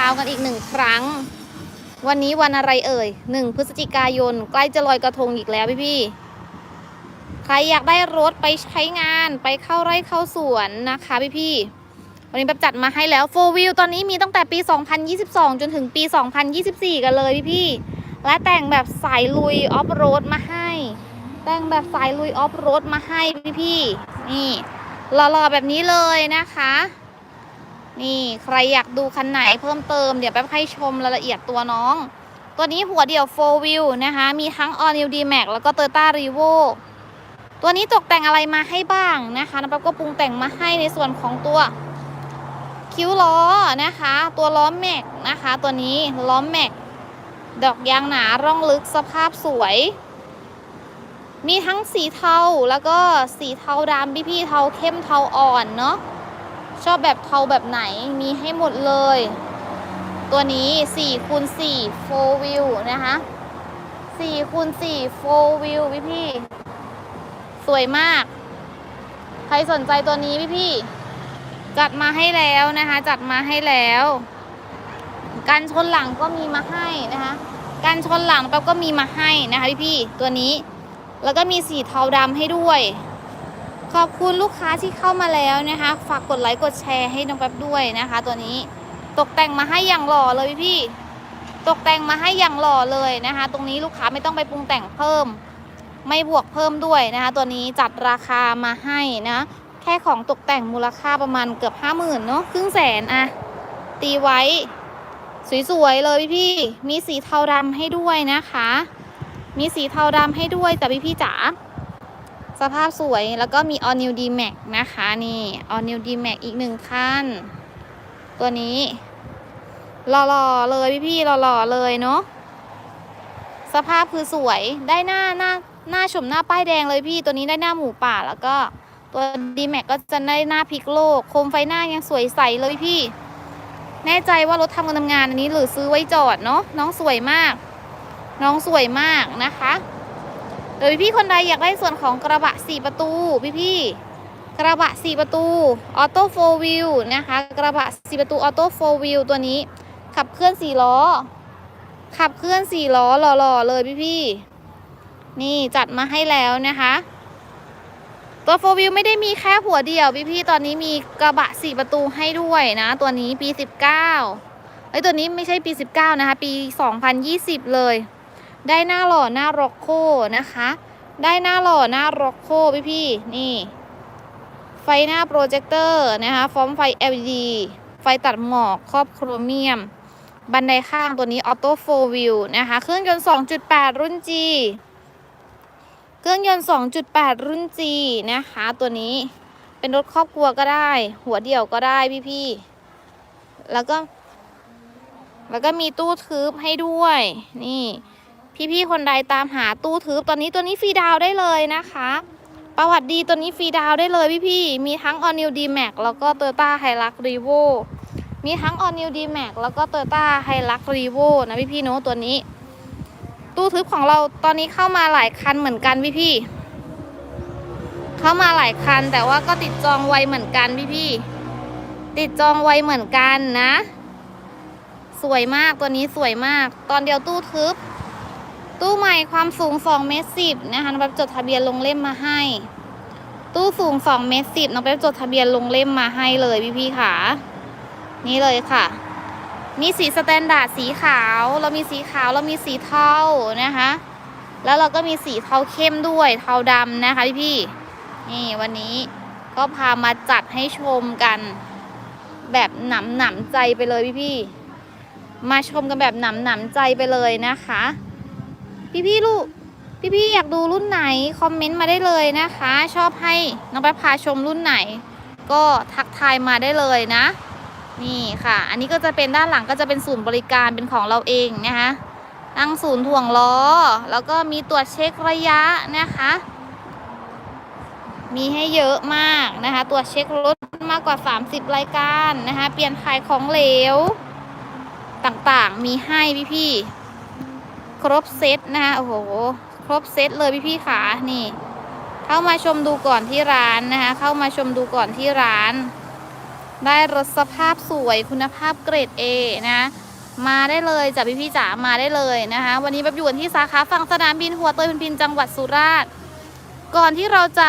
ช้ากันอีกหนึ่งครั้ง วันนี้วันอะไรเอ่ยหนึ่งพฤศจิกายน ใกล้จะลอยกระทงอีกแล้วพี่พี่ใครอยากได้รถไปใช้งานไปเข้าไร่เข้าสวนนะคะพี่พี่วันนี้แบบจัดมาให้แล้วโฟวิลตอนนี้มีตั้งแต่ปี 2022 จนถึงปี 2024 กันเลยพี่พี่และแต่งแบบสายลุยออฟโรดมาให้ แต่งแบบสายลุยออฟโรดมาให้พี่พี่นี่หล่อๆแบบนี้เลยนะคะ นี่ใครอยากดูคันไหนเพิ่มเติมเดี๋ยวแป๊บให้ชมรายละเอียดตัวน้อง ตัวนี้หัวเดี่ยว 4 wheel นะคะ มีทั้ง All New D Max แล้วก็ Toyota Revo ตัวนี้ตกแต่งอะไรมาให้บ้างนะคะน้ำแป๊บก็ปรุงแต่งมาให้ในส่วนของตัวคิ้วล้อนะคะ ตัวล้อแม็กนะคะ ตัวนี้ล้อแม็กดอกยางหนาร่องลึกสภาพสวย มีทั้งสีเทาแล้วก็สีเทาดำพี่ๆเทาเข้มเทาอ่อนเนาะ ชอบแบบเทาแบบไหนมีให้หมดเลย ตัวนี้4คูณ4 4 wheel นะคะ4คูณ4 4 wheel พี่พี่สวยมาก ใครสนใจตัวนี้พี่พี่จัดมาให้แล้วนะคะ จัดมาให้แล้วการชนหลังก็มีมาให้นะคะการชนหลังแป๊บก็มีมาให้นะคะพี่พี่ตัวนี้ แล้วก็มีสีเทาดำให้ด้วย ขอบคุณลูกค้าที่เข้ามาแล้วนะคะ ฝากกดไลค์กดแชร์ให้น้องแป๊บด้วยนะคะ ตัวนี้ตกแต่งมาให้อย่างหล่อเลยพี่ ตกแต่งมาให้อย่างหล่อเลยนะคะ ตรงนี้ลูกค้าไม่ต้องไปปรุงแต่งเพิ่ม ไม่บวกเพิ่มด้วยนะคะ ตัวนี้จัดราคามาให้นะ แค่ของตกแต่งมูลค่าประมาณเกือบห้าหมื่นเนาะครึ่งแสนอะตีไว้ สวยๆเลยพี่ มีสีเทาดำให้ด้วยนะคะ มีสีเทาดำให้ด้วยแต่พี่ๆจ๋า สภาพสวยแล้วก็มี All New D Max นะคะนี่ All New D Max อีกหนึ่งคันตัวนี้หล่อๆเลยพี่ๆหล่อๆเลยเนาะสภาพคือสวยได้หน้าหน้าหน้าชมหน้าป้ายแดงเลยพี่ตัวนี้ได้หน้าหมูป่าแล้วก็ตัว D Max ก็จะได้หน้าพลิกโลก โคมไฟหน้ายังสวยใสเลยพี่ แน่ใจว่ารถทำการทำงานอันนี้หรือซื้อไว้จอดเนาะน้องสวยมาก น้องสวยมากนะคะ โดยพี่ๆคนใดอยากได้ส่วนของกระบะ 4 ประตู พี่ๆกระบะ 4 ประตูออโต้โฟวิลนะคะกระบะ 4 ประตูออโต้โฟวิลตัวนี้ ขับเคลื่อน 4 ล้อ ขับเคลื่อน 4 ล้อหล่อๆเลยพี่ๆนี่จัดมาให้แล้วนะคะตัวโฟวิลไม่ได้มีแค่หัวเดียวพี่ๆตอนนี้มีกระบะ4ประตูให้ด้วยนะ ตัวนี้ปี19เอ้ตัวนี้ไม่ใช่ปี19นะคะ ปี2020เลย ได้หน้าหล่อหน้าร็อกโคนะคะ ได้หน้าหล่อหน้าร็อกโคพี่พี่นี่ ไฟหน้าโปรเจคเตอร์นะคะฟอร์มไฟ LED ไฟตัดหมอกครอบโครเมียม บันไดข้างตัวนี้ออโต้โฟวิลนะคะ เครื่องยนต์ 2.8 รุ่น G เครื่องยนต์ 2.8 รุ่น G นะคะ ตัวนี้เป็นรถครอบครัวก็ได้ หัวเดี่ยวก็ได้พี่พี่ๆแล้วก็ แล้วก็มีตู้ทึบให้ด้วย นี่ พี่ๆคนใดตามหาตู้ทึบตอนนี้ตัวนี้ฟรีดาวได้เลยนะคะ ประวัติดีตัวนี้ฟรีดาวได้เลยพี่ๆมีทั้ง All New D Max แล้วก็ Toyota Hilux Revo มีทั้ง All New D Max แล้วก็ Toyota Hilux Revo นะพี่ๆเนอะตัวนี้ ตู้ทึบของเราตอนนี้เข้ามาหลายคันเหมือนกันพี่ๆเข้ามาหลายคันแต่ว่าก็ติดจองไวเหมือนกันพี่ๆติดจองไวเหมือนกันนะ สวยมากตัวนี้สวยมาก ตอนเดียวตู้ทึบ ตู้ใหม่ความสูง2เมตรสิบนะคะน้องแป๊บจดทะเบียนลงเล่มมาให้ ตู้สูง2เมตรสิบน้องแป๊บจดทะเบียนลงเล่มมาให้เลยพี่พี่ค่ะ นี่เลยค่ะ มีสีสแตนดาร์ดสีขาว เรามีสีขาวเรามีสีเทานะคะ แล้วเราก็มีสีเทาเข้มด้วยเทาดำนะคะพี่พี่นี่วันนี้ก็พามาจัดให้ชมกัน แบบหนำหนำใจไปเลยพี่พี่มาชมกันแบบหนำหนำใจไปเลยนะคะ พี่พี่ๆลูกพี่พี่ๆอยากดูรุ่นไหนคอมเมนต์มาได้เลยนะคะ ชอบให้น้องแป๊บพาชมรุ่นไหน ก็ทักทายมาได้เลยนะ นี่ค่ะ อันนี้ก็จะเป็นด้านหลังก็จะเป็นศูนย์บริการเป็นของเราเองนะคะตั้งศูนย์ถ่วงล้อ แล้วก็มีตรวจเช็คระยะนะคะ มีให้เยอะมากนะคะ ตรวจเช็ครถมากกว่า 30 รายการนะคะ เปลี่ยนถ่ายของเหลวต่างๆ มีให้พี่ๆ ครบเซตนะคะโอ้โห ครบเซตเลยพี่ๆขานี่ เข้ามาชมดูก่อนที่ร้านนะคะ เข้ามาชมดูก่อนที่ร้าน ได้รถสภาพสวยคุณภาพเกรด A นะ มาได้เลยจ้ะพี่พี่จ๋ามาได้เลยนะคะ วันนี้แบบอยู่กันที่สาขาฝั่งสนามบินหัวเตยพินพินจังหวัดสุราษฎร์ก่อนที่เราจะ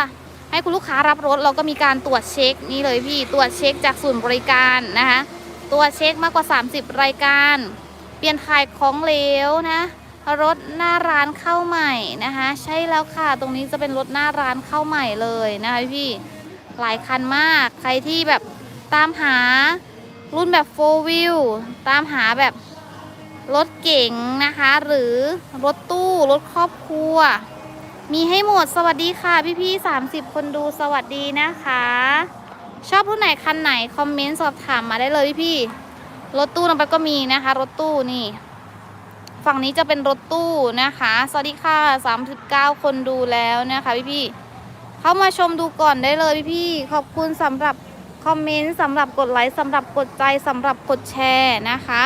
ให้คุณลูกค้ารับรถเราก็มีการตรวจเช็คนี่เลยพี่ตรวจเช็คจากศูนย์บริการนะคะตรวจเช็คมากกว่า 30 รายการ เปลี่ยนถ่ายของเหลวนะ รถหน้าร้านเข้าใหม่นะคะ ใช่แล้วค่ะ ตรงนี้จะเป็นรถหน้าร้านเข้าใหม่เลยนะคะพี่หลายคันมาก ใครที่แบบตามหารุ่นแบบ4 wheel ตามหาแบบรถเก๋งนะคะ หรือรถตู้รถครอบครัว มีให้หมดสวัสดีค่ะ พี่ๆ30 คนดูสวัสดีนะคะ ชอบรุ่นไหนคันไหน คอมเมนต์สอบถามมาได้เลยพี่ๆรถตู้น้องไปก็มีนะคะ รถตู้นี่ ฝั่งนี้จะเป็นรถตู้นะคะ สวัสดีค่ะ 39 คนดูแล้วนะคะพี่ๆเข้ามาชมดูก่อนได้เลยพี่ๆขอบคุณสำหรับคอมเมนต์สำหรับกดไลค์สำหรับกดใจสำหรับกดแชร์นะคะ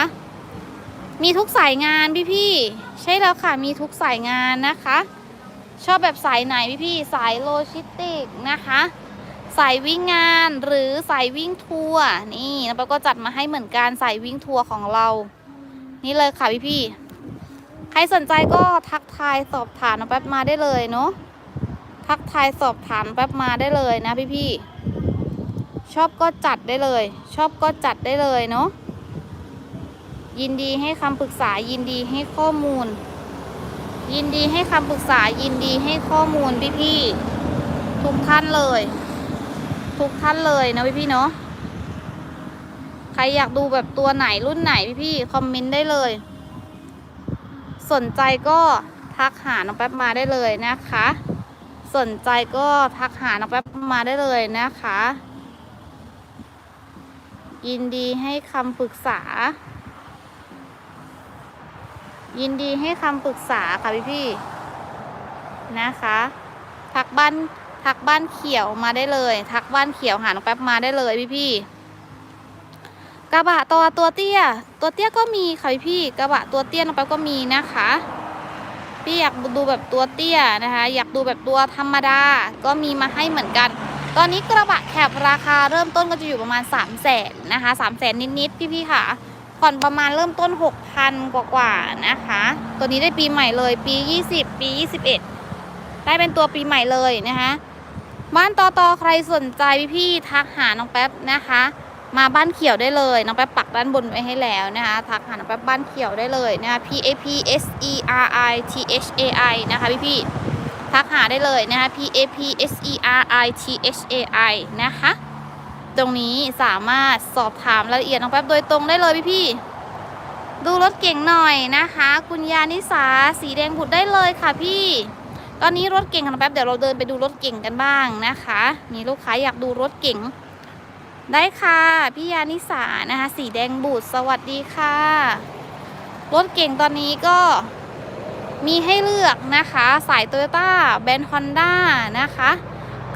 มีทุกสายงานพี่ๆใช่แล้วค่ะมีทุกสายงานนะคะ ชอบแบบสายไหนพี่ๆสายโลจิสติกนะคะสายวิ่งงานหรือสายวิ่งทัวร์นี่น้องแป๊บก็จัดมาให้เหมือนกันสายวิ่งทัวร์ของเรา นี่เลยค่ะพี่ๆใครสนใจก็ทักทายสอบถามแป๊บมาได้เลยเนาะทักทายสอบถามแป๊บมาได้เลยนะพี่ๆชอบก็จัดได้เลย ชอบก็จัดได้เลยเนาะยินดีให้คำปรึกษายินดีให้ข้อมูล ยินดีให้คำปรึกษายินดีให้ข้อมูลพี่ๆทุกท่านเลย ทุกท่านเลยนะพี่ๆเนาะใครอยากดูแบบตัวไหนรุ่นไหนพี่ๆคอมเมนต์ได้เลย สนใจก็ทักหาน้องแป๊บมาได้เลยนะคะ สนใจก็ทักหาน้องแป๊บมาได้เลยนะคะ ยินดีให้คำปรึกษา ยินดีให้คำปรึกษาค่ะพี่พี่นะคะทักบ้านทักบ้านเขียวมาได้เลย ทักบ้านเขียวหาน้องแป๊บมาได้เลยพี่พี่ กระบะตัวตัวเตี้ย ตัวเตี้ยก็มีค่ะพี่ๆกระบะตัวเตี้ยน้องแป๊บก็มีนะคะ พี่อยากดูแบบตัวเตี้ยนะคะ อยากดูแบบตัวธรรมดาก็มีมาให้เหมือนกัน ตอนนี้กระบะแคบราคาเริ่มต้นก็จะอยู่ประมาณ3 0 0แสนนะคะ3 0 0แสนนิดๆพี่ๆค่ะผ่อนประมาณเริ่มต้น 6,000 กว่าๆนะคะ ตัวนี้ได้ปีใหม่เลย ปี 20 ปี 21 ได้เป็นตัวปีใหม่เลยนะคะ บ้านต่อตอใครสนใจพี่ๆทักหาน้องแป๊บนะคะ มาบ้านเขียวได้เลยน้องแป๊บปักด้านบนไว้ให้แล้วนะคะทักหาน้องแป๊บบ้านเขียวได้เลยนะคะ P A P S E R I T H A I นะคะพี่ๆทักหาได้เลยนะคะ P A P S E R I T H A I นะคะ ตรงนี้สามารถสอบถามรายละเอียดน้องแป๊บโดยตรงได้เลยพี่ๆดูรถเก่งหน่อยนะคะ คุณยานิสาสีแดงบุตรได้เลยค่ะพี่ ตอนนี้รถเก่งของน้องแป๊บเดี๋ยวเราเดินไปดูรถเก่งกันบ้างนะคะ มีลูกค้าอยากดูรถเก่ง ได้ค่ะพี่ยานิสานะคะ สีแดงบูดสวัสดีค่ะ รถเก่งตอนนี้ก็มีให้เลือกนะคะ สายโตโยต้าแบรนด์ฮอนด้านะคะ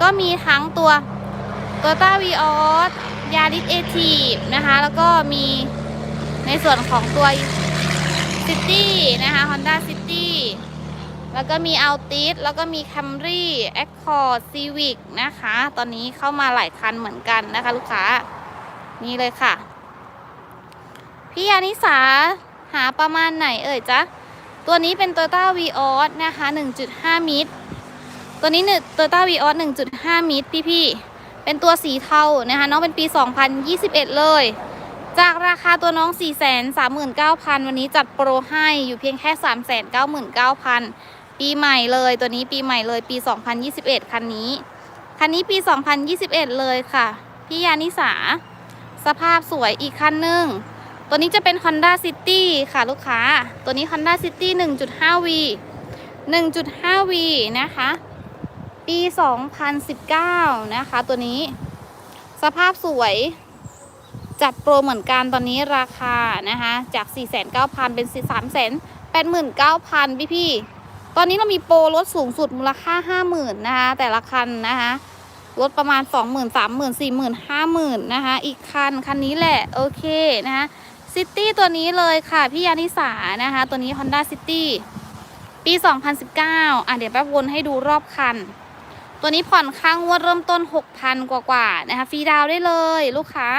ก็มีทั้งตัวโตโยต้าวีออสยาริสเอทีฟนะคะ แล้วก็มีในส่วนของตัวซิตี้นะคะ Honda City แล้วก็มีอัลติสแล้วก็มี Camry Accord Civic นะคะ ตอนนี้เข้ามาหลายคันเหมือนกันนะคะ ลูกค้า นี่เลยค่ะ พี่ยานิสาหาประมาณไหนเอ่ยจ๊ะ ตัวนี้เป็น Toyota Vios นะคะ 1.5 มิตร ตัวนี้เนี่ย Toyota Vios 1.5 มิตรพี่ๆเป็นตัวสีเทานะคะ น้องเป็นปี 2021 เลย จากราคาตัวน้อง 439,000 วันนี้จัดโปรให้อยู่เพียงแค่ 399,000 ปีใหม่เลยตัวนี้ปีใหม่เลยปี 2021 คันนี้ คันนี้ปี 2021 เลยค่ะ พี่ยานิสา สภาพสวยอีกคันหนึ่ง ตัวนี้จะเป็น Honda City ค่ะลูกค้า ตัวนี้ Honda City 1.5V 1.5V นะคะ ปี 2019 นะคะ ตัวนี้ สภาพสวยจัดโปรเหมือนกันตอนนี้ราคานะคะ จาก 4,900เป็น 389,000 พี่พี่ ตอนนี้เรามีโปรลดสูงสุดมูลค่า50,000นะคะ แต่ละคันนะคะลดประมาณ20,000 30,000 40,000 50,000นะคะ อีกคันคันนี้แหละ โอเคนะคะซิตี้ตัวนี้เลยค่ะ พี่ยานิสานะคะ ตัวนี้ Honda City ปี 2019 อะเดี๋ยวแป๊บวนให้ดูรอบคัน ตัวนี้ผ่อนค่างวดเริ่มต้น 6,000 กว่ากว่านะคะฟรีดาวได้เลยลูกค้า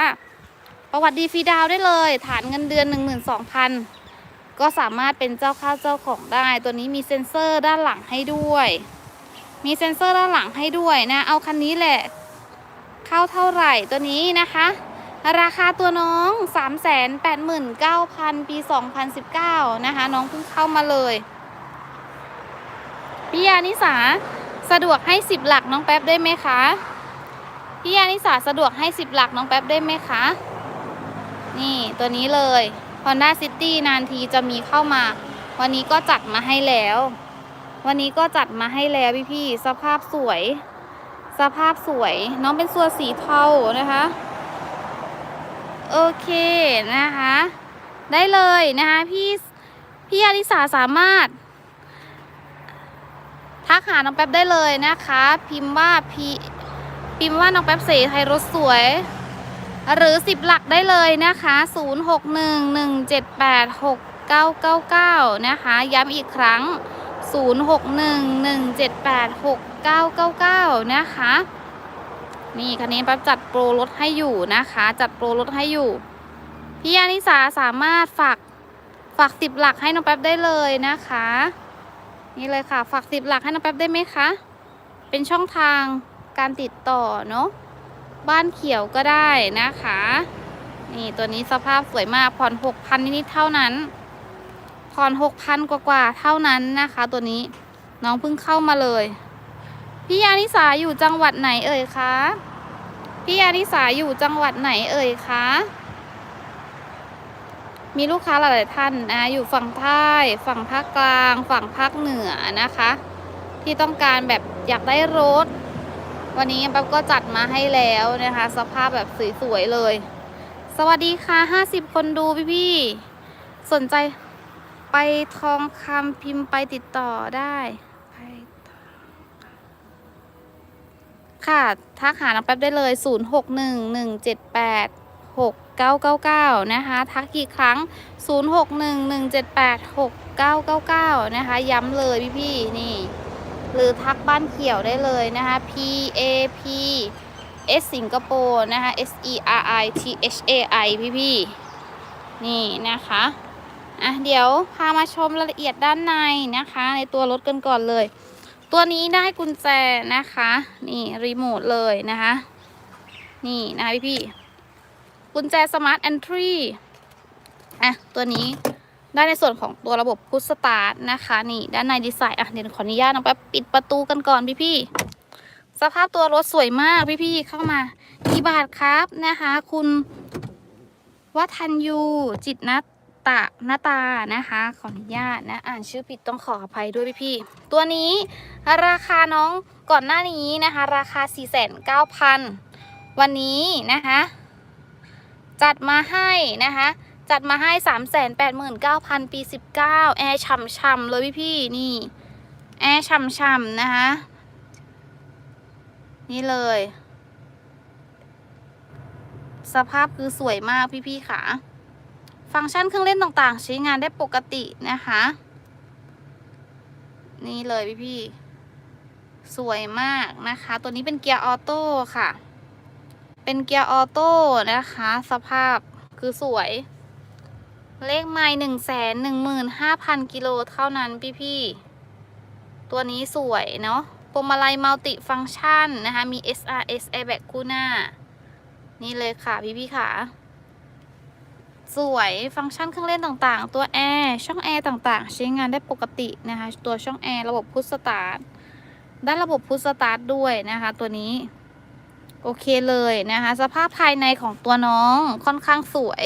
ประวัติดีฟรีดาวได้เลย ฐานเงินเดือน 12,000 ก็สามารถเป็นเจ้าข้าวเจ้าของได้ ตัวนี้มีเซ็นเซอร์ด้านหลังให้ด้วย มีเซ็นเซอร์ด้านหลังให้ด้วยนะ เอาคันนี้แหละ เข้าเท่าไหร่ตัวนี้นะคะ ราคาตัวน้อง 389,000 ปี 2019 นะคะ น้องเพิ่งเข้ามาเลยพี่ยานิสาสะดวกให้ 10 หลักน้องแป๊บได้ไหมคะพี่ยานิสาสะดวกให้ 10 หลักน้องแป๊บได้ไหมคะ นี่ตัวนี้เลย Honda City นานทีจะมีเข้ามา วันนี้ก็จัดมาให้แล้ว วันนี้ก็จัดมาให้แล้วพี่พี่ๆสภาพสวย สภาพสวย น้องเป็นส่วนสีเทานะคะ โอเคนะคะ ได้เลยนะคะพี่พี่อาริสาสามารถ ทักหาน้องแป๊บได้เลยนะคะ พิมพ์ว่าพีพิมพ์ว่าน้องแป๊บเสไทยรถสวย หรือ 10 หลักได้เลยนะคะ 0611786999 นะคะ ย้ำอีกครั้ง 0611786999 นะคะ นี่คันนี้แป๊บจัดโปรลดให้อยู่นะคะ จัดโปรลดให้อยู่ พี่ยานิสาสามารถฝากฝากสิบหลักให้น้องแป๊บได้เลยนะคะ นี่เลยค่ะ ฝากสิบหลักให้น้องแป๊บได้ไหมคะ เป็นช่องทางการติดต่อเนาะ บ้านเขียวก็ได้นะคะ นี่ตัวนี้สภาพสวยมากผ่อนหกพันนิดๆเท่านั้นผ่อนหกพันกว่าๆเท่านั้นนะคะ ตัวนี้น้องเพิ่งเข้ามาเลยพี่ยานิสาอยู่จังหวัดไหนเอ่ยคะพี่ยานิสาอยู่จังหวัดไหนเอ่ยคะมีลูกค้าหลายๆท่านนะอยู่ฝั่งใต้ฝั่งภาคกลาง ฝั่งภาคเหนือนะคะ ที่ต้องการแบบอยากได้รถ วันนี้แป๊บก็จัดมาให้แล้วนะคะ สภาพแบบสวยๆเลย สวัสดีค่ะ50คนดูพี่ๆสนใจไปทองคำพิมพ์ไปติดต่อได้ค่ะทักหาน้องแป๊บได้เลย 0611786999 นะคะ ทักกี่ครั้ง 0611786999 นะคะ ย้ำเลยพี่ๆนี่ หรือทักบ้านเขียวได้เลยนะคะ P A P S สิงคโปร์นะคะ S E R I T H A I พี่พี่นี่นะคะอะเดี๋ยวพามาชมรายละเอียดด้านในนะคะ ในตัวรถกันก่อนเลย ตัวนี้ได้กุญแจนะคะ นี่รีโมทเลยนะคะ นี่นะคะพี่พี่กุญแจสมาร์ทแอนทรีอะตัวนี้ ได้ในส่วนของตัวระบบพุชสตาร์ทนะคะ นี่ด้านในดีไซน์อะเดี๋ยวขออนุญาตน้องแป๊บปิดประตูกันก่อนพี่พี่สภาพตัวรถสวยมากพี่พี่เข้ามากี่บาทครับนะคะ คุณวัฒนยูจิตนัตตะนาตานะคะ ขออนุญาตนะอ่านชื่อผิดต้องขออภัยด้วยพี่ๆตัวนี้ราคาน้องก่อนหน้านี้นะคะ ราคา 4,900วันนี้นะคะ จัดมาให้นะคะ จัดมาให้ 389,000 ปี 19 แอร์ฉ่ำๆเลยพี่ๆนี่ แอร์ฉ่ำๆนะคะนี่เลย สภาพคือสวยมากพี่ๆค่ะ ฟังก์ชันเครื่องเล่นต่างๆ ใช้งานได้ปกตินะคะ นี่เลยพี่ๆสวยมากนะคะ ตัวนี้เป็นเกียร์ออโต้ค่ะ เป็นเกียร์ออโต้นะคะ สภาพคือสวย เลขไม้หนึ่งแสนหนึ่งหมื่นห้าพันกิโลเท่านั้นพี่ๆตัวนี้สวยเนาะพวงมาลัยมัลติฟังก์ชันนะคะ มี SRS airbag คู่หน้า นี่เลยค่ะพี่พี่ๆค่ะ สวยฟังก์ชันเครื่องเล่นต่างๆ ตัวแอร์ช่องแอร์ต่างๆ ใช้งานได้ปกตินะคะ ตัวช่องแอร์ระบบพุชสตาร์ทด้านระบบพุชสตาร์ทด้วยนะคะ ตัวนี้โอเคเลยนะคะ สภาพภายในของตัวน้องค่อนข้างสวย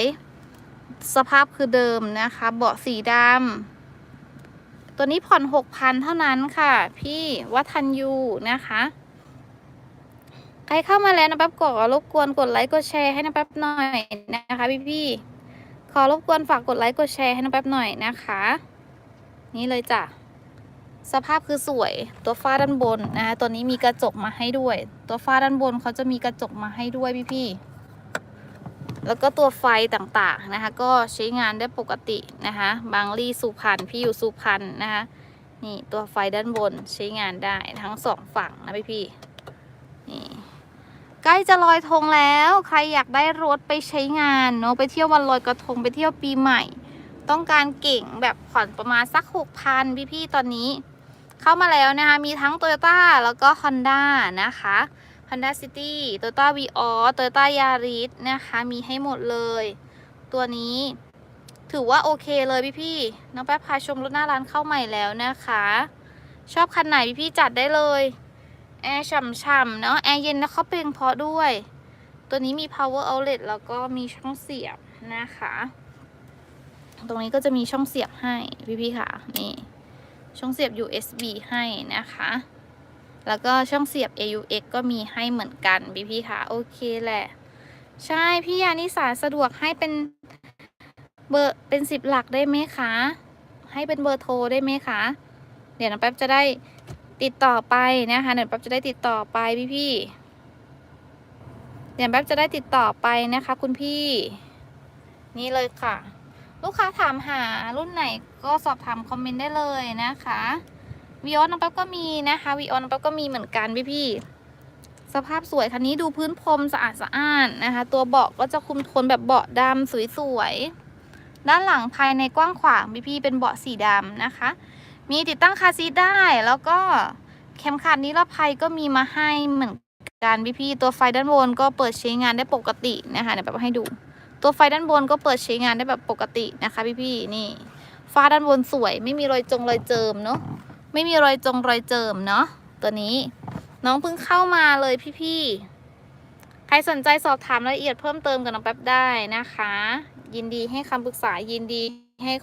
สภาพคือเดิมนะคะ เบาะสีดำตัวนี้ผ่อนหกพันเท่านั้นค่ะ พี่วัฒนยูนะคะใครเข้ามาแล้วนะแป๊บกดรบกวนกดไลค์กดแชร์ให้นะแป๊บหน่อยนะคะพี่พี่ๆขอรบกวนฝากกดไลค์กดแชร์ให้นะแป๊บหน่อยนะคะ นี่เลยจ้ะสภาพคือสวยตัวฝ้าด้านบนนะคะตัวนี้มีกระจกมาให้ด้วย ตัวฝ้าด้านบนเขาจะมีกระจกมาให้ด้วยพี่พี่ๆ แล้วก็ตัวไฟต่างๆนะคะ ก็ใช้งานได้ปกตินะคะบางลี่สุพรรณพี่อยู่สุพรรณนะคะนี่ตัวไฟด้านบนใช้งานได้ทั้งสองฝั่งนะพี่พี่ๆนี่ใกล้จะลอยธงแล้ว ใครอยากได้รถไปใช้งานเนาะไปเที่ยววันลอยกระทงไปเที่ยวปีใหม่ ต้องการเก่งแบบผ่อนประมาณสักหกพันพี่ๆตอนนี้ เข้ามาแล้วนะคะมีทั้ง Toyota แล้วก็ Honda นะคะ Honda City Toyota Vios Toyota Yaris นะคะ มีให้หมดเลย ตัวนี้ ถือว่าโอเคเลยพี่ๆน้องแป๊บพาชมรถหน้าร้านเข้าใหม่แล้วนะคะ ชอบคันไหนพี่ๆจัดได้เลย แอร์ฉ่ำๆเนาะแอร์เย็นแล้วเขาเพลงเพราะด้วย ตัวนี้มี power outlet แล้วก็มีช่องเสียบนะคะ ตรงนี้ก็จะมีช่องเสียบให้พี่ๆค่ะนี่ช่องเสียบ USB ให้นะคะ แล้วก็ช่องเสียบ AUX ก็มีให้เหมือนกันพี่ๆค่ะโอเคแหละ ใช่พี่ยานิสาสะดวกให้เป็นเบอร์เป็นสิบหลักได้ไหมคะ ให้เป็นเบอร์โทรได้ไหมคะ เดี๋ยวน้องแป๊บจะได้ติดต่อไปนะคะเดี๋ยวแป๊บจะได้ติดต่อไปพี่ๆเดี๋ยวแป๊บจะได้ติดต่อไปนะคะ คุณพี่ นี่เลยค่ะ ลูกค้าถามหารุ่นไหนก็สอบถามคอมเมนต์ได้เลยนะคะ วีออสน้องแป๊บก็มีนะคะวีออสน้องแป๊บก็มีเหมือนกันพี่ๆสภาพสวยคันนี้ดูพื้นพรมสะอาดสะอ้านนะคะ ตัวเบาะก็จะคุมโทนแบบเบาะดำสวยๆด้านหลังภายในกว้างขวางพี่ๆเป็นเบาะสีดำนะคะ มีติดตั้งคาซีทได้แล้วก็เข็มขัดนิรภัยก็มีมาให้เหมือนกันพี่ๆตัวไฟด้านบนก็เปิดใช้งานได้ปกตินะคะเดี๋ยวแบบให้ดู ตัวไฟด้านบนก็เปิดใช้งานได้แบบปกตินะคะ พี่ๆนี่ฟ้าด้านบนสวยไม่มีรอยจงรอยเจิมเนาะ ไม่มีรอยจงรอยเจิมเนาะตัวนี้ น้องเพิ่งเข้ามาเลยพี่ๆ ใครสนใจสอบถามรายละเอียดเพิ่มเติมกับน้องแป๊บได้นะคะ ยินดีให้คำปรึกษายินดีให้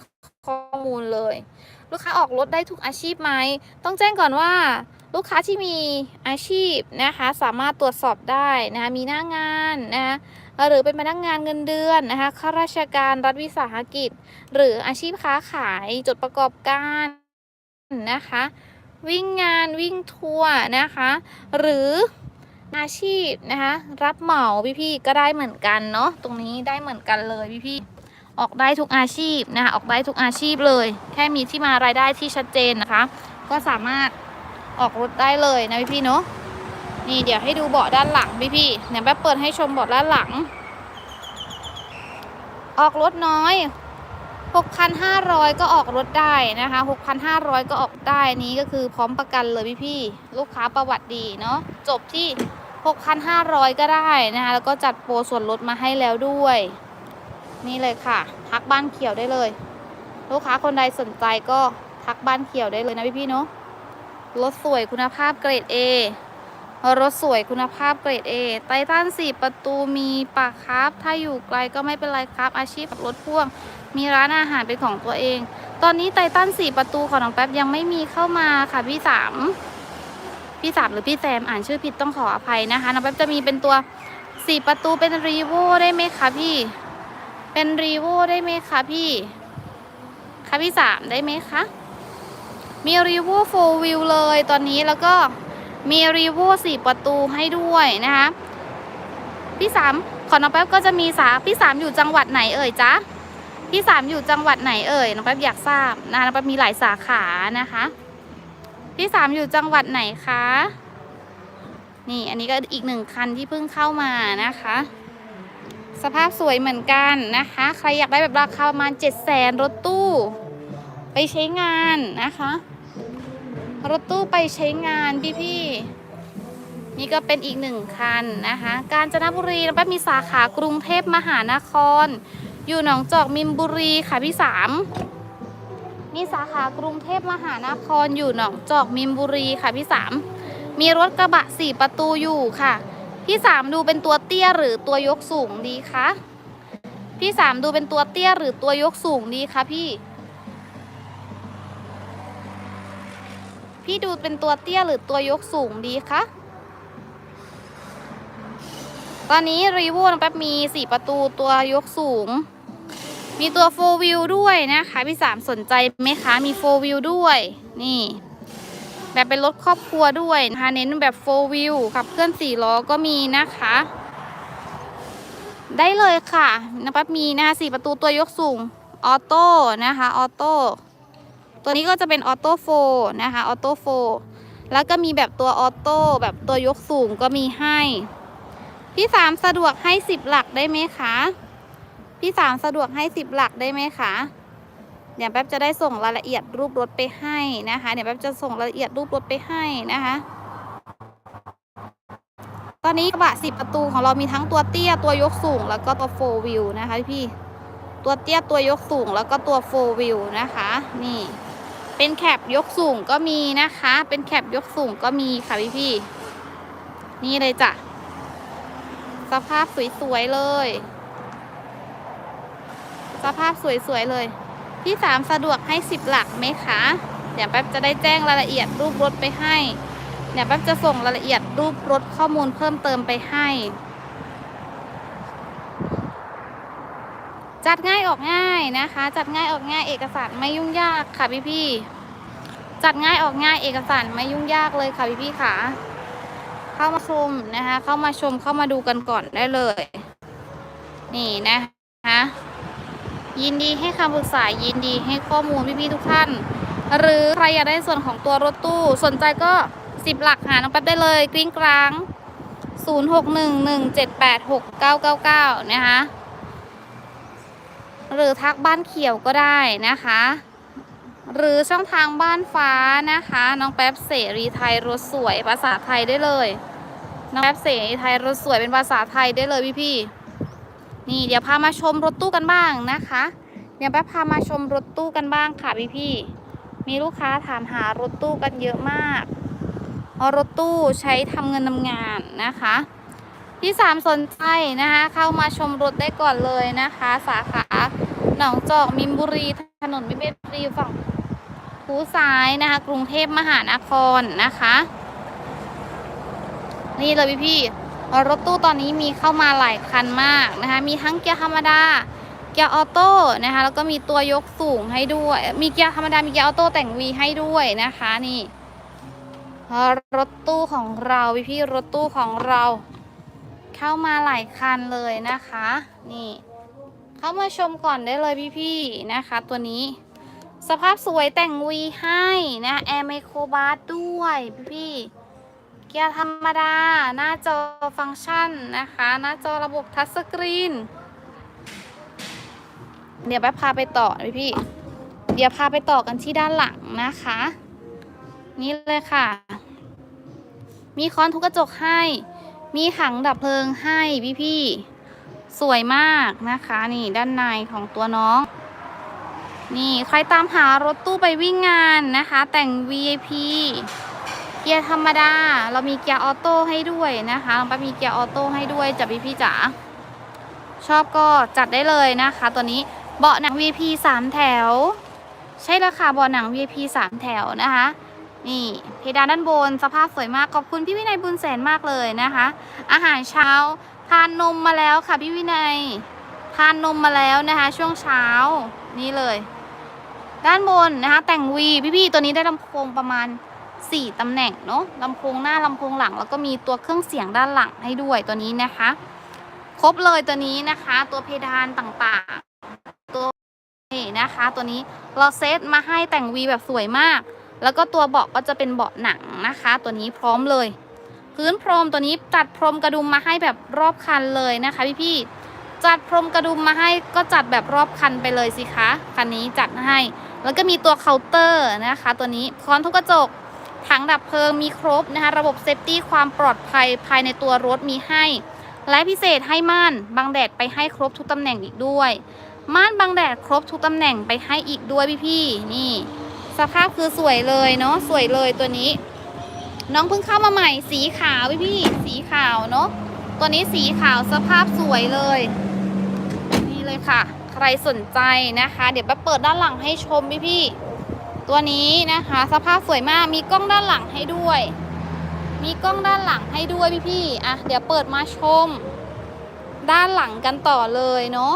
ข้อมูลเลย ลูกค้าออกรถได้ทุกอาชีพไหมต้องแจ้งก่อนว่าลูกค้าที่มีอาชีพนะคะสามารถตรวจสอบได้นะคะมีหน้างานนะคะหรือเป็นพนักงานเงินเดือนนะคะข้าราชการรัฐวิสาหกิจ หรืออาชีพค้าขายจดประกอบการ นะคะ วิ่งงานวิ่งทัวร์นะคะ หรืออาชีพนะคะ รับเหมาพี่ๆก็ได้เหมือนกันเนาะตรงนี้ได้เหมือนกันเลยพี่ๆออกได้ทุกอาชีพนะคะออกได้ทุกอาชีพเลย แค่มีที่มารายได้ที่ชัดเจนนะคะ ก็สามารถออกรถได้เลยนะพี่ๆเนาะนี่เดี๋ยวให้ดูเบาะด้านหลังพี่ๆเนี่ยแป๊บเปิดให้ชมเบาะด้านหลัง ออกรถน้อย 6,500 ก็ออกรถได้นะคะ 6,500 ก็ออกได้นี้ก็คือพร้อมประกันเลยพี่ๆลูกค้าประวัติดีเนาะจบที่ 6,500 ก็ได้นะคะ แล้วก็จัดโปรส่วนลดมาให้แล้วด้วย นี่เลยค่ะ ทักบ้านเขียวได้เลย ลูกค้าคนใดสนใจก็ทักบ้านเขียวได้เลยนะพี่พี่เนาะรถสวยคุณภาพเกรด A รถสวยคุณภาพเกรด A ไททันสี่ประตูมีปากครับ ถ้าอยู่ไกลก็ไม่เป็นไรครับ อาชีพขับรถพ่วง มีร้านอาหารเป็นของตัวเอง ตอนนี้ไททันสี่ประตูของน้องแป๊บยังไม่มีเข้ามาค่ะพี่สามพี่สามหรือพี่แซมอ่านชื่อผิดต้องขออภัยนะคะน้องแป๊บจะมีเป็นตัวสี่ประตูเป็นรีโวได้ไหมคะพี่ เป็นรีโวได้ไหมคะพี่คะพี่สามได้ไหมคะ มีรีโวโฟวิวเลยตอนนี้แล้วก็มีรีโวสี่ประตูให้ด้วยนะคะพี่สามขอน้องแป๊บก็จะมีสาพี่สามอยู่จังหวัดไหนเอ่ยจ๊ะ พี่สามอยู่จังหวัดไหนเอ่ยน้องแป๊บอยากทราบนะน้องแป๊บมีหลายสาขานะคะพี่สามอยู่จังหวัดไหนคะนี่อันนี้ก็อีกหนึ่งคันที่เพิ่งเข้ามานะคะ สภาพสวยเหมือนกันนะคะ ใครอยากได้แบบราคาประมาณ7 0 0แสนรถตู้ ไปใช้งานนะคะ รถตู้ไปใช้งานพี่ๆนี่ก็เป็นอีกหนึ่งคันนะคะ กาญจนบุรีแล้วก็มีสาขากรุงเทพมหานคร อยู่หนองจอกมินบุรีค่ะพี่สามมีสาขากรุงเทพมหานครอยู่หนองจอกมินบุรีค่ะพี่สามมีรถกระบะสี่ประตูอยู่ค่ะ พี่สามดูเป็นตัวเตี้ยหรือตัวยกสูงดีคะพี่สามดูเป็นตัวเตี้ยหรือตัวยกสูงดีคะพี่ พี่ดูเป็นตัวเตี้ยหรือตัวยกสูงดีคะตอนนี้รีโวน้องแป๊บมี4ประตูตัวยกสูง มีตัวโฟวิวด้วยนะคะพี่สามสนใจไหมคะมีโฟวิวด้วย นี่ แบบเป็นรถครอบครัวด้วยนะคะเน้นแบบโฟวิวขับเคลื่อนสี่ล้อก็มีนะคะ ได้เลยค่ะนะแป๊บมีนะคะสี่ประตูตัวยกสูงออโต้นะคะออโต้ตัวนี้ก็จะเป็นออโต้โฟนะคะออโต้โฟแล้วก็มีแบบตัวออโต้แบบตัวยกสูงก็มีให้ พี่สามสะดวกให้สิบหลักได้ไหมคะ พี่สามสะดวกให้สิบหลักได้ไหมคะเดี๋ยวแป๊บจะได้ส่งรายละเอียดรูปรถไปให้นะคะ เดี๋ยวแป๊บจะส่งรายละเอียดรูปรถไปให้นะคะ ตอนนี้กระบะสิบประตูของเรามีทั้งตัวเตี้ยตัวยกสูง แล้วก็ตัวโฟวิวนะคะพี่ตัวเตี้ยตัวยกสูงแล้วก็ตัวโฟวิวนะคะ นี่ เป็นแคปยกสูงก็มีนะคะ เป็นแคปยกสูงก็มีค่ะพี่พี่นี่เลยจ้ะสภาพสวยๆเลย สภาพสวยๆเลยพี่สามสะดวกให้สิบหลักไหมคะ เดี๋ยวแป๊บจะได้แจ้งรายละเอียดรูปรถไปให้ เดี๋ยวแป๊บจะส่งรายละเอียดรูปรถข้อมูลเพิ่มเติมไปให้ จัดง่ายออกง่ายนะคะ จัดง่ายออกง่ายเอกสารไม่ยุ่งยากค่ะพี่พี่จัดง่ายออกง่ายเอกสารไม่ยุ่งยากเลยค่ะพี่พี่ค่ะเข้ามาชมนะคะ เข้ามาชมเข้ามาดูกันก่อนได้เลย นี่นะคะ ยินดีให้คำปรึกษายินดีให้ข้อมูลพี่ๆทุกท่าน หรือใครอยากได้ส่วนของตัวรถตู้ สนใจก็สิบหลักหาน้องแป๊บได้เลยกริ้งกลาง 0611786999 นะคะหรือทักบ้านเขียวก็ได้นะคะ หรือช่องทางบ้านฟ้านะคะ น้องแป๊บเสรีไทยรถสวยภาษาไทยได้เลย น้องแป๊บเสรีไทยรถสวยเป็นภาษาไทยได้เลยพี่ๆ นี่เดี๋ยวพามาชมรถตู้กันบ้างนะคะ เดี๋ยวแป๊บพามาชมรถตู้กันบ้างค่ะพี่ๆมีลูกค้าถามหารถตู้กันเยอะมากรถตู้ใช้ทำเงินทำงานนะคะ ที่สามสนใจนะคะ เข้ามาชมรถได้ก่อนเลยนะคะ สาขาหนองจอกมินบุรีถนนมิตรบุรีฝั่งคูซ้ายนะคะ กรุงเทพมหานครนะคะ นี่เลยพี่พี่ รถตู้ตอนนี้มีเข้ามาหลายคันมากนะคะ มีทั้งเกียร์ธรรมดา เกียร์ออโต้นะคะ แล้วก็มีตัวยกสูงให้ด้วย มีเกียร์ธรรมดา มีเกียร์ออโต้แต่งวีให้ด้วยนะคะนี่ รถตู้ของเราพี่ๆรถตู้ของเรา เข้ามาหลายคันเลยนะคะ นี่ เข้ามาชมก่อนได้เลยพี่ๆนะคะ ตัวนี้ สภาพสวยแต่งวีให้นะแอร์ไมโครบาร์ด้วยพี่ๆ เกียร์ธรรมดา หน้าจอฟังก์ชันนะคะ หน้าจอระบบทัชสกรีน เดี๋ยวแป๊บพาไปต่อพี่พี่ เดี๋ยวพาไปต่อกันที่ด้านหลังนะคะ นี่เลยค่ะ มีค้อนทุกกระจกให้ มีถังดับเพลิงให้พี่ๆสวยมากนะคะนี่ด้านในของตัวน้อง นี่ใครตามหารถตู้ไปวิ่งงานนะคะ แต่ง VIP เกียร์ธรรมดา เรามีเกียร์ออโต้ให้ด้วยนะคะเราไปมีเกียร์ออโต้ให้ด้วยจ้ะพี่ๆจ๋าชอบก็จัดได้เลยนะคะ ตัวนี้เบาะหนัง VP 3 แถว ใช่แล้วค่ะเบาะหนัง VP 3 แถวนะคะนี่เพดานด้านบนสภาพสวยมากขอบคุณพี่วินัยบุญแสนมากเลยนะคะ อาหารเช้าทานนมมาแล้วค่ะพี่วินัยทานนมมาแล้วนะคะ ช่วงเช้านี่เลย ด้านบนนะคะ แต่งวีพี่ๆตัวนี้ได้ลำโพงประมาณ 4 ตำแหน่งเนาะลำโพงหน้าลำโพงหลัง แล้วก็มีตัวเครื่องเสียงด้านหลังให้ด้วยตัวนี้นะคะ ครบเลยตัวนี้นะคะ ตัวเพดานต่างๆ ตัวนี่นะคะ ตัวนี้เราเซตมาให้แต่งวีแบบสวยมาก แล้วก็ตัวเบาะก็จะเป็นเบาะหนังนะคะ ตัวนี้พร้อมเลย พื้นพรมตัวนี้จัดพรมกระดุมมาให้แบบรอบคันเลยนะคะพี่ๆจัดพรมกระดุมมาให้ก็จัดแบบรอบคันไปเลยสิคะคันนี้จัดให้ แล้วก็มีตัวเคาน์เตอร์นะคะ ตัวนี้ค้อนทุกกระจก ถังดับเพลิงมีครบนะคะ ระบบเซฟตี้ความปลอดภัยภายในตัวรถมีให้ และพิเศษให้ม่านบังแดดไปให้ครบทุกตำแหน่งอีกด้วย ม่านบังแดดครบทุกตำแหน่งไปให้อีกด้วยพี่ๆนี่ สภาพคือสวยเลยเนาะสวยเลยตัวนี้ น้องเพิ่งเข้ามาใหม่ สีขาวพี่พี่ๆสีขาวเนาะตัวนี้สีขาวสภาพสวยเลย นี่เลยค่ะ ใครสนใจนะคะ เดี๋ยวไปเปิดด้านหลังให้ชมพี่พี่ๆ ตัวนี้นะคะ สภาพสวยมากมีกล้องด้านหลังให้ด้วย มีกล้องด้านหลังให้ด้วยพี่พี่ๆอะเดี๋ยวเปิดมาชม ด้านหลังกันต่อเลยเนาะ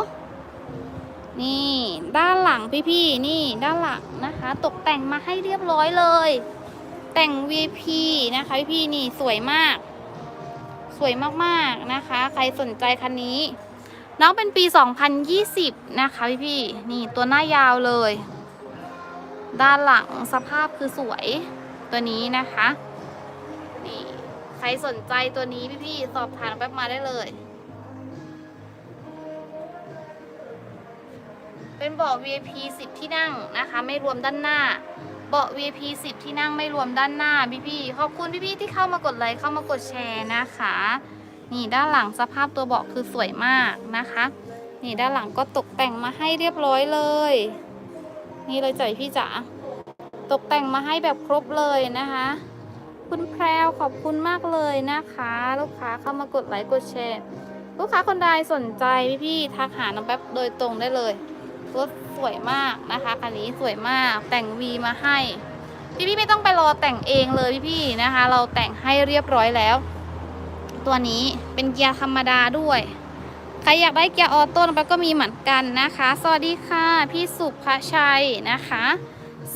นี่ด้านหลังพี่ๆนี่ด้านหลังนะคะ ตกแต่งมาให้เรียบร้อยเลย แต่ง VP นะคะพี่ๆนี่สวยมาก สวยมากๆนะคะ ใครสนใจคันนี้ น้องเป็นปี 2020 นะคะพี่ๆนี่ตัวหน้ายาวเลย ด้านหลังสภาพคือสวยตัวนี้นะคะนี่ใครสนใจตัวนี้พี่ๆสอบถามแป๊บมาได้เลย เป็นเบาะ VIP 10 ที่นั่งนะคะ ไม่รวมด้านหน้าเบาะ VIP 10 ที่นั่งไม่รวมด้านหน้าพี่ๆขอบคุณพี่ๆที่เข้ามากดไลค์เข้ามากดแชร์นะคะ นี่ด้านหลังสภาพตัวเบาะคือสวยมากนะคะ นี่ด้านหลังก็ตกแต่งมาให้เรียบร้อยเลย นี่เลยจ่ายพี่จ๋าตกแต่งมาให้แบบครบเลยนะคะ คุณแพรวขอบคุณมากเลยนะคะ ลูกค้าเข้ามากดไลค์กดแชร์ ลูกค้าคนใดสนใจพี่ๆทักหาน้องแป๊บโดยตรงได้เลยรถสวยมากนะคะคันนี้สวยมากแต่งวีมาให้พี่ๆไม่ต้องไปรอแต่งเองเลยพี่ๆนะคะ เราแต่งให้เรียบร้อยแล้ว ตัวนี้เป็นเกียร์ธรรมดาด้วย ใครอยากได้เกียร์ออโต้น้องแป๊บก็มีเหมือนกันนะคะ สวัสดีค่ะ พี่สุภชัยนะคะ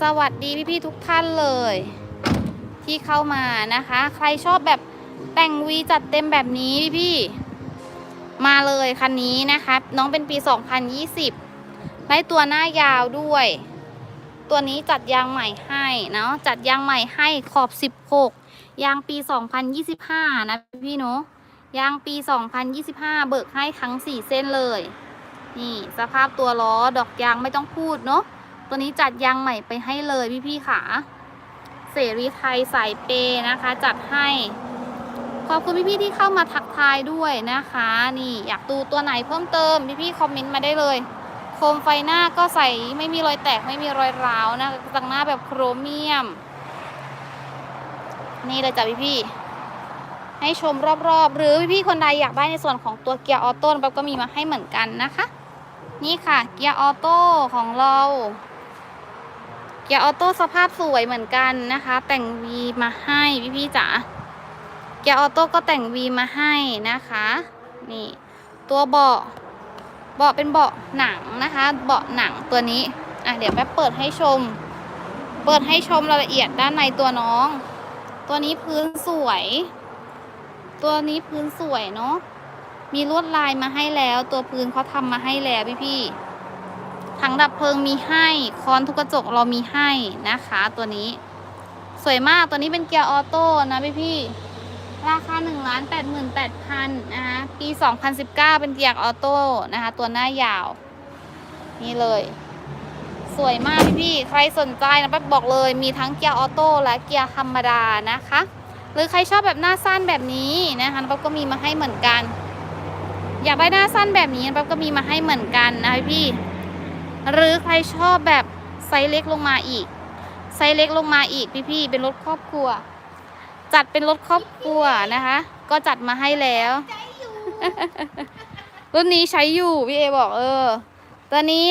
สวัสดีพี่ๆทุกท่านเลย ที่เข้ามานะคะ ใครชอบแบบแต่งวีจัดเต็มแบบนี้พี่ๆมาเลยคันนี้นะคะน้องเป็นปี 2020 ได้ตัวหน้ายาวด้วย ตัวนี้จัดยางใหม่ให้เนาะจัดยางใหม่ให้ขอบ 16 ยางปี 2025 นะพี่เนาะ ยางปี 2025 เบิกให้ทั้ง 4 เส้นเลย นี่สภาพตัวล้อดอกยางไม่ต้องพูดเนาะ ตัวนี้จัดยางใหม่ไปให้เลยพี่ๆค่ะ เสรีไทยสายเปย์นะคะ จัดให้ ขอบคุณพี่ๆที่เข้ามาทักทายด้วยนะคะ นี่อยากดูตัวไหนเพิ่มเติมพี่ๆคอมเมนต์มาได้เลย โคมไฟหน้าก็ใส่ไม่มีรอยแตกไม่มีรอยร้าวนะตังหน้าแบบโครเมียม นี่เลยจ้ะพี่ๆ ให้ชมรอบๆ หรือพี่ๆคนใดอยากได้ในส่วนของตัวเกียร์ออโต้แป๊บก็มีมาให้เหมือนกันนะคะ นี่ค่ะเกียร์ออโต้ของเราเกียร์ออโต้สภาพสวยเหมือนกันนะคะ แต่งวีมาให้พี่ๆจ๋าเกียร์ออโต้ก็แต่งวีมาให้นะคะนี่ตัวเบาะเบาะเป็นเบาะหนังนะคะ เบาะหนังตัวนี้อะเดี๋ยวแป๊บเปิดให้ชม เปิดให้ชมรายละเอียดด้านในตัวน้อง ตัวนี้พื้นสวย ตัวนี้พื้นสวยเนาะ มีลวดลายมาให้แล้ว ตัวพื้นเขาทำมาให้แล้วพี่ๆถังดับเพลิงมีให้ คอนทุกกระจกเรามีให้นะคะ ตัวนี้ สวยมาก ตัวนี้เป็นเกียร์ออโต้นะพี่ๆราคา1นึ่งล้านแปดหมื่นแปดพันนะคะปี 2019 เป็นเกียร์ออโต้นะคะ ตัวหน้ายาว นี่เลย สวยมากพี่ๆใครสนใจนะแป๊บบอกเลย มีทั้งเกียร์ออโต้และเกียร์ธรรมดานะคะ หรือใครชอบแบบหน้าสั้นแบบนี้นะคะป๊อบก็มีมาให้เหมือนกัน อยากได้หน้าสั้นแบบนี้ป๊อบก็มีมาให้เหมือนกันนะพี่ หรือใครชอบแบบไซส์เล็กลงมาอีก ไซส์เล็กลงมาอีกพี่ๆเป็นรถครอบครัว จัดเป็นรถครอบครัวนะคะ ก็จัดมาให้แล้วรุ่นนี้ใช้อยู่พี่เอบอกเออ ตัวนี้